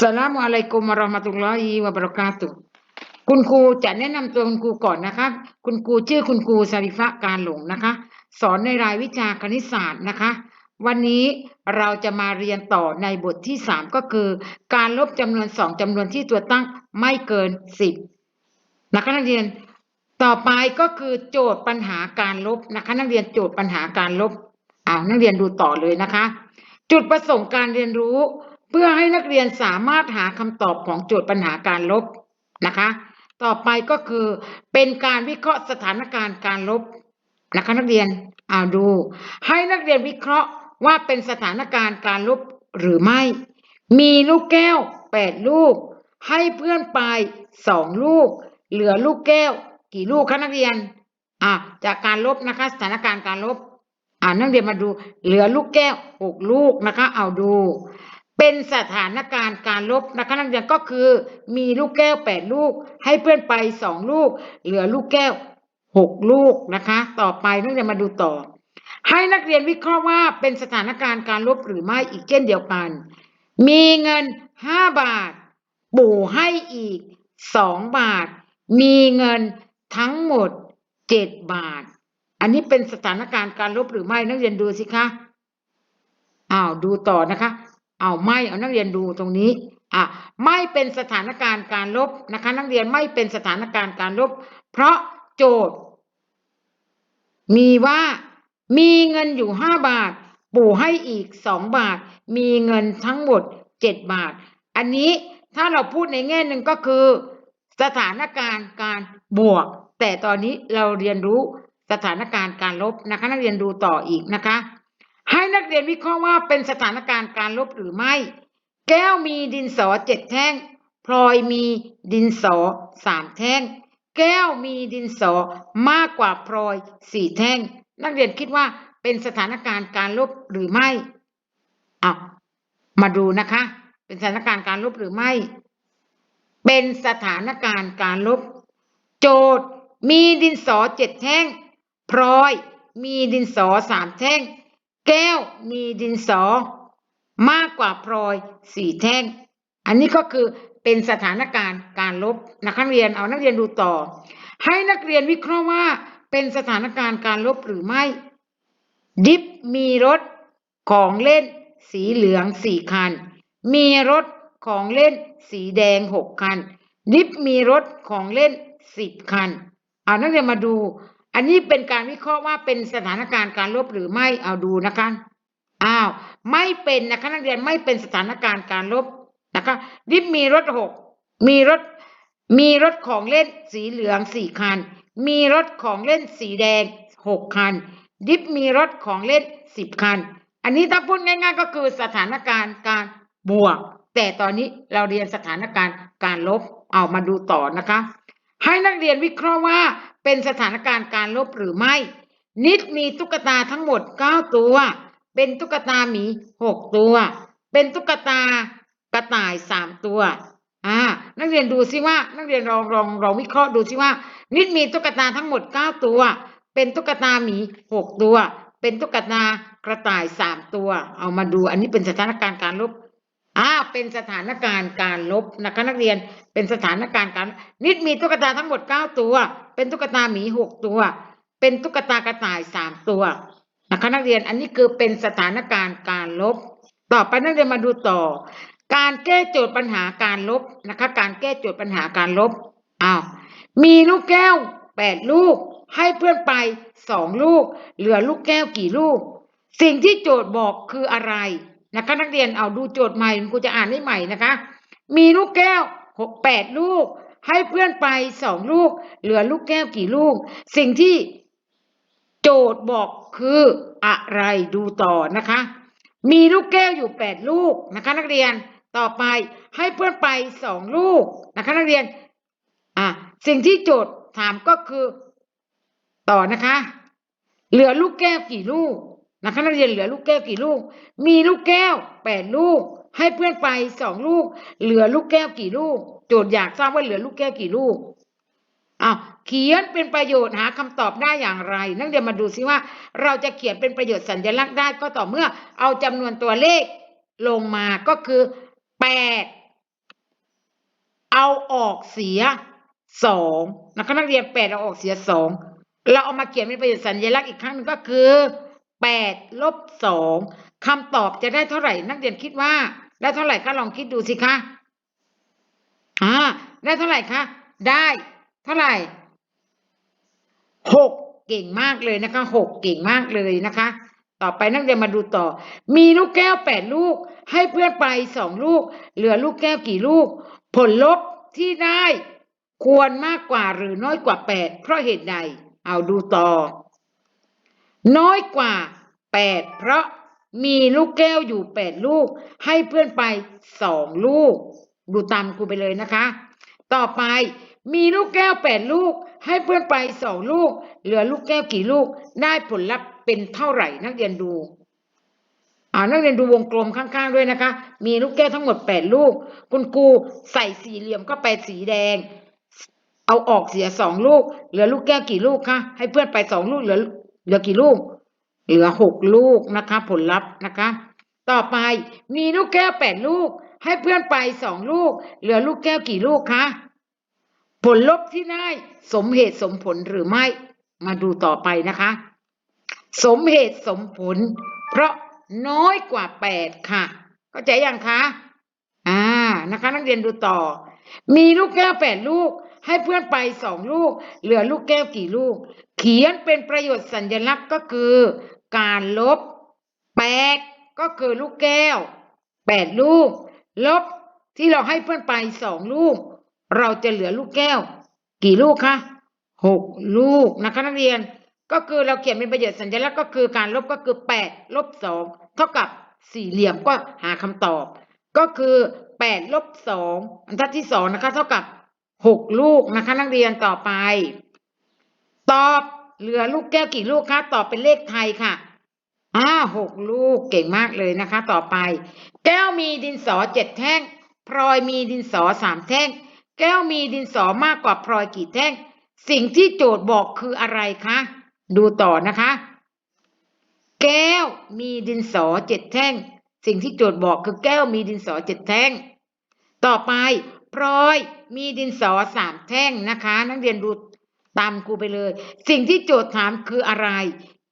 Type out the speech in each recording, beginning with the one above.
สลามอะลัยกุมวะราะห์มะตุลลอฮิวะบะเราะกาตุคุณครูจะแนะนำตัวคุณครูก่อนนะคะ คุณครูชื่อคุณครูซาริฟะการหลงนะคะ สอนในรายวิชาคณิตศาสตร์นะคะ วันนี้เราจะมาเรียนต่อในบทที่สามก็คือ การลบจำนวนสองจำนวนที่ตัวตั้งไม่เกินสิบนะคะนักเรียนต่อไปก็คือโจทย์ปัญหาการลบนะคะ นักเรียนโจทย์ปัญหาการลบอ้าวนักเรียนดูต่อเลยนะคะ จุดประสงค์การเรียนรู้ เพื่อให้นักเรียนสามารถหาคำตอบของโจทย์ปัญหาการลบนะคะ ต่อไปก็คือเป็นการวิเคราะห์สถานการณ์การลบนะคะนักเรียนเอาดู ให้นักเรียนวิเคราะห์ว่าเป็นสถานการณ์การลบหรือไม่ มีลูกแก้วแปดลูก ให้เพื่อนไปสองลูก เหลือลูกแก้ว กี่ลูกคะนักเรียนอะจากการลบนะคะสถานการณ์การลบอ่านักเรียนมาดู เหลือลูกแก้วหกลูกนะคะ เอาดู เป็นสถานการณ์การลบนะคะนักเรียนก็คือ มีลูกแก้วแปดลูก ให้เพื่อนไปสองลูก เหลือลูกแก้วหกลูกนะคะ ต่อไปนักเรียนมาดูต่อ ให้นักเรียนวิเคราะห์ว่าเป็นสถานการณ์การลบหรือไม่อีกเช่นเดียวกัน มีเงินห้าบาท ปู่ให้อีกสองบาท มีเงินทั้งหมดเจ็ดบาท อันนี้เป็นสถานการณ์การลบหรือไม่นักเรียนดูสิคะอ้าวดูต่อนะคะ เอาไม่เอานักเรียนดูตรงนี้อะไม่เป็นสถานการณ์การลบนะคะ นักเรียนไม่เป็นสถานการณ์การลบ เพราะโจทย์ มีว่ามีเงินอยู่ห้าบาท ปู่ให้อีกสองบาท มีเงินทั้งหมดเจ็ดบาท อันนี้ถ้าเราพูดในแง่หนึ่งก็คือ สถานการณ์การบวก แต่ตอนนี้เราเรียนรู้สถานการณ์การลบนะคะ นักเรียนดูต่ออีกนะคะ ให้นักเรียนวิเคราะห์ว่าเป็นสถานการณ์การลบหรือไม่ แก้วมีดินสอเจ็ดแท่ง พลอยมีดินสอสามแท่ง แก้วมีดินสอมากกว่าพลอยสี่แท่ง นักเรียนคิดว่าเป็นสถานการณ์การลบหรือไม่อะมาดูนะคะ เป็นสถานการณ์การลบหรือไม่ เป็นสถานการณ์การลบ โจทย์มีดินสอเจ็ดแท่ง พลอยมีดินสอสามแท่ง แก้วมีดินสอ มากกว่าพลอยสี่แท่ง อันนี้ก็คือเป็นสถานการณ์การลบนักเรียนเอานักเรียนดูต่อ ให้นักเรียนวิเคราะห์ว่าเป็นสถานการณ์การลบหรือไม่ ดิฟมีรถของเล่นสีเหลืองสี่คัน มีรถของเล่นสีแดงหกคัน ดิฟมีรถของเล่นสิบคัน เอานักเรียนมาดู อันนี้เป็นการวิเคราะห์ว่าเป็นสถานการณ์การลบหรือไม่เอาดูนะคะอ้าวไม่เป็นนะคะนักเรียนไม่เป็นสถานการณ์การลบนะคะดิฟมีรถหกมีรถมีรถของเล่นสีเหลืองสี่คัน มีรถของเล่นสีแดงหกคัน ดิฟมีรถของเล่นสิบคัน อันนี้ถ้าพูดง่าย ๆ ก็คือสถานการณ์การบวก แต่ตอนนี้เราเรียนสถานการณ์การลบเอามาดูต่อนะคะ ให้นักเรียนวิเคราะห์ว่า เป็นสถานการณ์การลบหรือไม่ นิดมีตุ๊กตาทั้งหมดเก้าตัว เป็นตุ๊กตาหมีหกตัว เป็นตุ๊กตากระต่ายสามตัวอ่านักเรียนดูซิว่า นักเรียนลองลองลองวิเคราะห์ดูซิว่า นิดมีตุ๊กตาทั้งหมดเก้าตัว เป็นตุ๊กตาหมีหกตัว เป็นตุ๊กตากระต่ายสามตัว เอามาดูอันนี้เป็นสถานการณ์การลบ เป็นสถานการณ์การลบนะคะนักเรียนเป็นสถานการณ์การนิดมีตุ๊กตาทั้งหมดเก้าตัว เป็นตุ๊กตาหมีหกตัว เป็นตุ๊กตากระต่ายสามตัวนะคะนักเรียนอันนี้คือเป็นสถานการณ์การลบ ต่อไปนักเรียนมาดูต่อ การแก้โจทย์ปัญหาการลบนะคะ การแก้โจทย์ปัญหาการลบอ้าวมีลูกแก้วแปดลูก ให้เพื่อนไปสองลูก เหลือลูกแก้วกี่ลูก สิ่งที่โจทย์บอกคืออะไร นะคะ นักเรียนเอาดูโจทย์ใหม่ครูจะอ่านให้ใหม่นะคะ มีลูกแก้วหกแปดลูก ให้เพื่อนไปสองลูก เหลือลูกแก้วกี่ลูก สิ่งที่โจทย์บอกคืออะไรดูต่อนะคะ มีลูกแก้วอยู่แปดลูกนะคะ นักเรียนต่อไปให้เพื่อนไปสองลูกนะคะ นักเรียนอะสิ่งที่โจทย์ถามก็คือ ต่อนะคะ เหลือลูกแก้วกี่ลูก นะคะนักเรียนเหลือลูกแก้วกี่ลูก มีลูกแก้วแปดลูก ให้เพื่อนไปสองลูก เหลือลูกแก้วกี่ลูก โจทย์อยากทราบว่าเหลือลูกแก้วกี่ลูกอ้าวเขียนเป็นประโยชน์หาคำตอบได้อย่างไร นักเรียนมาดูซิว่า เราจะเขียนเป็นประโยชน์สัญลักษณ์ได้ก็ต่อเมื่อเอาจำนวนตัวเลขลงมาก็คือแปดเอาออกเสียสองนะคะนักเรียนแปดเอาออกเสียสองเราเอามาเขียนเป็นประโยคสัญลักษณ์อีกครั้งนึงก็คือ แปดลบสองคำตอบจะได้เท่าไหร่ นักเรียนคิดว่า ได้เท่าไหร่คะลองคิดดูสิคะอ่าได้เท่าไหร่คะได้เท่าไหร่หกเก่งมากเลยนะคะหกเก่งมากเลยนะคะ ต่อไปนักเรียนมาดูต่อ มีลูกแก้วแปดลูก ให้เพื่อนไปสองลูก เหลือลูกแก้วกี่ลูก ผลลบที่ได้ ควรมากกว่าหรือน้อยกว่าแปดเพราะเหตุใด เอาดูต่อ น้อยกว่าแปดเพราะมีลูกแก้วอยู่แปดลูก ให้เพื่อนไปสองลูก ดูตามครูไปเลยนะคะ ต่อไปมีลูกแก้วแปดลูก ให้เพื่อนไปสองลูก เหลือลูกแก้วกี่ลูก ได้ผลลัพธ์เป็นเท่าไหร่นักเรียนดูอ่านักเรียนดูวงกลมข้างๆด้วยนะคะ มีลูกแก้วทั้งหมดแปดลูก คุณครูใส่สี่เหลี่ยมก็ไปสีแดง เอาออกเสียสองลูก เหลือลูกแก้วกี่ลูกคะ ให้เพื่อนไปสองลูก เหลือ เหลือกี่ลูก เหลือหกลูกนะคะ ผลลัพธ์นะคะ ต่อไปมีลูกแก้วแปดลูก ให้เพื่อนไปสองลูก เหลือลูกแก้วกี่ลูกคะผลลบที่ได้สมเหตุสมผลหรือไม่ มาดูต่อไปนะคะ สมเหตุสมผล เพราะน้อยกว่าแปดค่ะ เข้าใจยังคะ อ่านะคะ นักเรียนดูต่อ มีลูกแก้วแปดลูก ให้เพื่อนไปสองลูก เหลือลูกแก้วกี่ลูก เขียนเป็นประโยชน์สัญลักษณ์ก็คือการลบแปดก็คือลูกแก้วแปดลูก ลบที่เราให้เพื่อนไปสองลูก เราจะเหลือลูกแก้ว กี่ลูกคะหกลูกนะคะนักเรียน ก็คือเราเขียนเป็นประโยชน์สัญลักษณ์ก็คือการลบก็คือแปดลบสองเท่ากับสี่เหลี่ยมก็หาคำตอบ ก็คือแปดลบสองบรรทัดที่สองนะคะ เท่ากับ หกลูกนะคะ นักเรียนต่อไป ตอบเหลือลูกแก้วกี่ลูกคะตอบเป็นเลขไทยค่ะอ่าหกลูกเก่งมากเลยนะคะ ต่อไป แก้วมีดินสอเจ็ดแท่งพลอยมีดินสอสามแท่ง แก้วมีดินสอมากกว่าพลอยกี่แท่ง สิ่งที่โจทย์บอกคืออะไรคะดูต่อนะคะ แก้วมีดินสอเจ็ดแท่ง สิ่งที่โจทย์บอกคือแก้วมีดินสอเจ็ดแท่ง ต่อไป พลอย มีดินสอสามแท่งนะคะ นักเรียนดูตามครูไปเลย สิ่งที่โจทย์ถามคืออะไร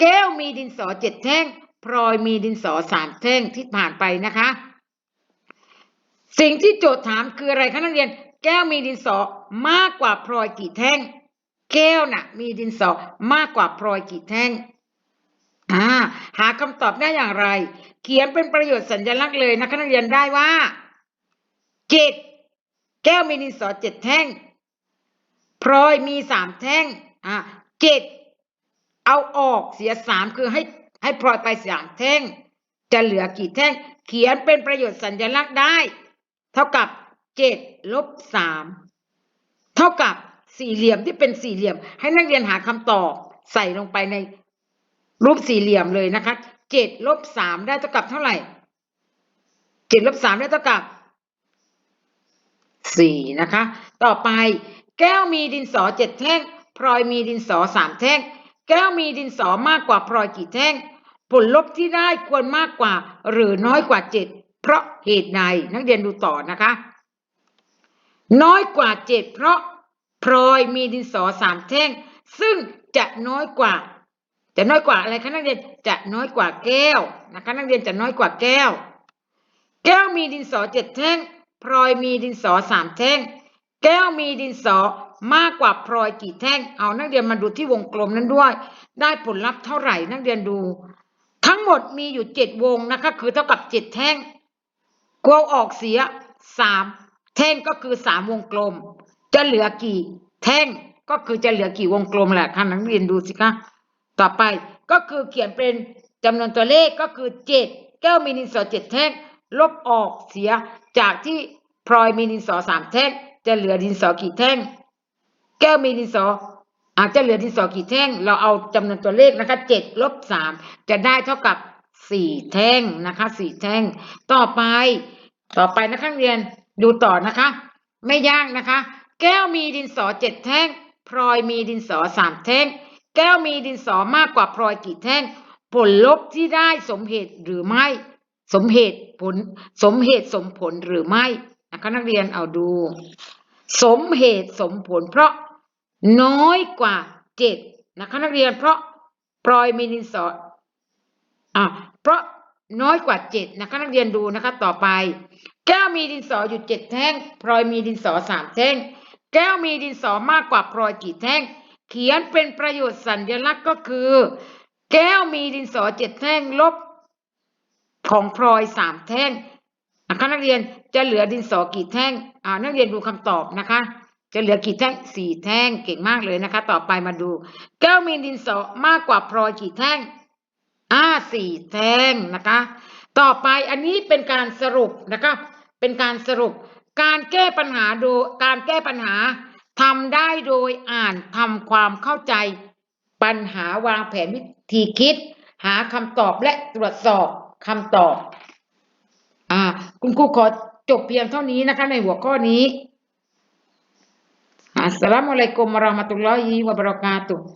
แก้วมีดินสอเจ็ดแท่ง พลอยมีดินสอสามแท่งที่ผ่านไปนะคะ สิ่งที่โจทย์ถามคืออะไรคะนักเรียน แก้วมีดินสอมากกว่าพลอยกี่แท่ง แก้วน่ะ มีดินสอมากกว่าพลอยกี่แท่งอ่าหาคำตอบได้อย่างไร เขียนเป็นประโยชน์สัญลักษณ์เลยนะคะนักเรียนได้ว่าเจ็ด แก้วมีดินสอเจ็ดแท่ง พลอยมีสามแท่ง อ่าเจ็ดเอาออกเสียสามคือให้ให้พลอยไปสามแท่ง จะเหลือกี่แท่ง เขียนเป็นประโยชน์สัญลักษณ์ได้ เท่ากับเจ็ดลบสามเท่ากับสี่เหลี่ยมที่เป็นสี่เหลี่ยม ให้นักเรียนหาคำตอบใส่ลงไปในรูปสี่เหลี่ยมเลยนะคะเจ็ดลบสามได้เท่ากับเท่าไหร่เจ็ดลบสามได้เท่ากับ สี่นะคะ ต่อไปแก้วมีดินสอเจ็ดแท่งพลอยมีดินสอสามแท่ง แก้วมีดินสอมากกว่าพลอยกี่แท่ง ผลลบที่ได้ควรมากกว่า หรือน้อยกว่าเจ็ดเพราะเหตุใดนักเรียนดูต่อนะคะ น้อยกว่าเจ็ดเพราะพลอยมีดินสอสามแท่ง ซึ่งจะน้อยกว่า จะน้อยกว่าอะไรคะนักเรียนจะน้อยกว่าแก้วนะคะ นักเรียนจะน้อยกว่าแก้ว แก้วมีดินสอเจ็ดแท่ง พลอยมีดินสอสามแท่ง แก้วมีดินสอมากกว่าพลอยกี่แท่ง เอานักเรียนมาดูที่วงกลมนั้นด้วย ได้ผลลัพธ์เท่าไหร่นักเรียนดู ทั้งหมดมีอยู่เจ็ดวงนะคะ คือเท่ากับเจ็ดแท่งกลัวออกเสียสามแท่งก็คือสามวงกลม จะเหลือกี่ แท่งก็คือจะเหลือกี่วงกลมแหละค่ะนักเรียนดูสิคะต่อไปก็คือเขียนเป็นจำนวนตัวเลขก็คือเจ็ดแก้วมีดินสอเจ็ดแท่ง ลบออกเสีย จากที่พลอยมีดินสอสามแท่งจะเหลือดินสอกี่แท่ง แก้วมีดินสออาจจะเหลือดินสอกี่แท่ง เราเอาจำนวนตัวเลขนะคะเจ็ดลบสามจะได้เท่ากับสี่แท่งนะคะสี่แท่ง ต่อไป ต่อไปนะคะเรียนดูต่อนะคะ ไม่ยากนะคะ แก้วมีดินสอเจ็ดแท่ง พลอยมีดินสอสามแท่ง แก้วมีดินสอมากกว่าพลอยกี่แท่ง ผลลบที่ได้สมเหตุหรือไม่ สมเหตุผลสมเหตุสมผลหรือไม่นะคะนักเรียนเอาดู สมเหตุสมผล เพราะน้อยกว่าเจ็ดนะคะนักเรียนเพราะปลอยมีดินสออะเพราะน้อยกว่าเจ็ดนะคะนักเรียนดูนะคะ ต่อไป แก้วมีดินสออยู่เจ็ดแท่งพลอยมีดินสอสามแท่ง แก้วมีดินสอมากกว่าพลอยกี่แท่ง เขียนเป็นประโยชน์สัญลักษณ์ก็คือ แก้วมีดินสอเจ็ดแท่งลบ ของพลอยสามแท่งนะคะนักเรียนจะเหลือดินสอกี่แท่งอ่านักเรียนดูคำตอบนะคะ จะเหลือกี่แท่งสี่แท่งเก่งมากเลยนะคะ ต่อไปมาดู แก้วมีดินสอมากกว่าพลอยกี่แท่งอ่าสี่แท่งนะคะ ต่อไปอันนี้เป็นการสรุปนะคะ เป็นการสรุป การแก้ปัญหาโดยการแก้ปัญหาทำได้โดยอ่านทำความเข้าใจ ปัญหาวางแผนวิธีคิด หาคำตอบและตรวจสอบ คำตอบ อ่า คุณครูขอจบเพียงเท่านี้นะคะ ในหัวข้อนี้อัสสลามุอะลัยกุมวะเราะห์มะตุลลอฮิวะบะเราะกาตุฮ์